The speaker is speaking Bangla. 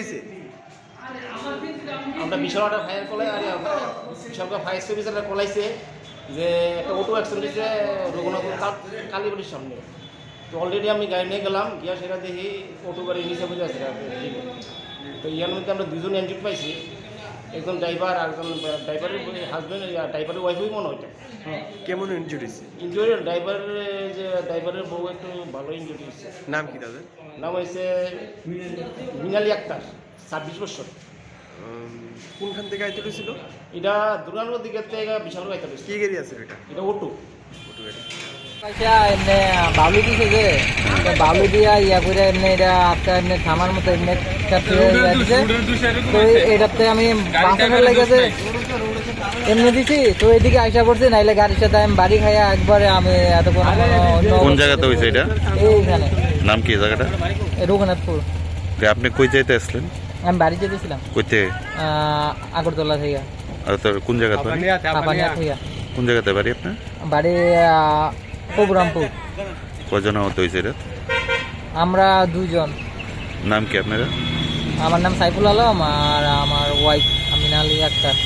হয়েছে। আমরা বিশালটা ফায়ার কলাই আর বিশালকা ফায়ার সার্ভিসের কলাইছে যে একটা অটো অ্যাক্সিডেন্ট হয়েছে রঘুনাথপুর কাল- কালীবাড়ির সামনে। তো অলরেডি আমি গাড়ি নিয়ে গেলাম, গিয়া সেটা দেখি অটো গাড়ি নিচে বুঝে আছে তো ইয়ার মধ্যে আমরা দুজন এনজিট পাইছি। একজন ড্রাইভার আর একজন ড্রাইভারের হাজব্যান্ড ড্রাইভারের ওয়াইফই মনে হয় কেমন ইনজুরি ইঞ্জুরি ড্রাইভারের যে ড্রাইভারের বউ একটু ভালো ইনজুরি হচ্ছে নাম কি দাদা নাম হয়েছে মিনালি আক্তার ছাব্বিশ বছর। কোনখান থেকে আইতে এটা দিকের থেকে বিশাল গাইতে কি গাড়ি আছে এটা? এটা অটো। অটো গাড়ি। পয়সা এমনি বালু দিছে যে তো দিয়া ইয়া করে এমনি এটা হাতটা এমনি থামার মতো এমনি চাপিয়ে দিছে। তো এটাতে আমি এমনি দিছি তো এদিকে আইসা পড়ছে নাইলে গাড়ির সাথে আমি বাড়ি খাইয়া একবারে আমি অন্য- কোন জায়গাতে হয়েছে এটা? এইখানে। নাম কি জায়গাটা? রঘুনাথপুর। আপনি কই যাইতে আসলেন? আমি বাড়ি যেতেছিলাম। কইতে? আগরতলা থেকে। কোন জায়গাতে কাপানিয়া থেকে। কোন জায়গাতে বাড়ি আপনার? বাড়ি প্রভুরামপুর কজন আহত হয়েছে এটা আমরা দুজন নাম কি আপনার আমার নাম সাইফুল আলম আর আমার ওয়াইফ আমিনা আলী আক্তার।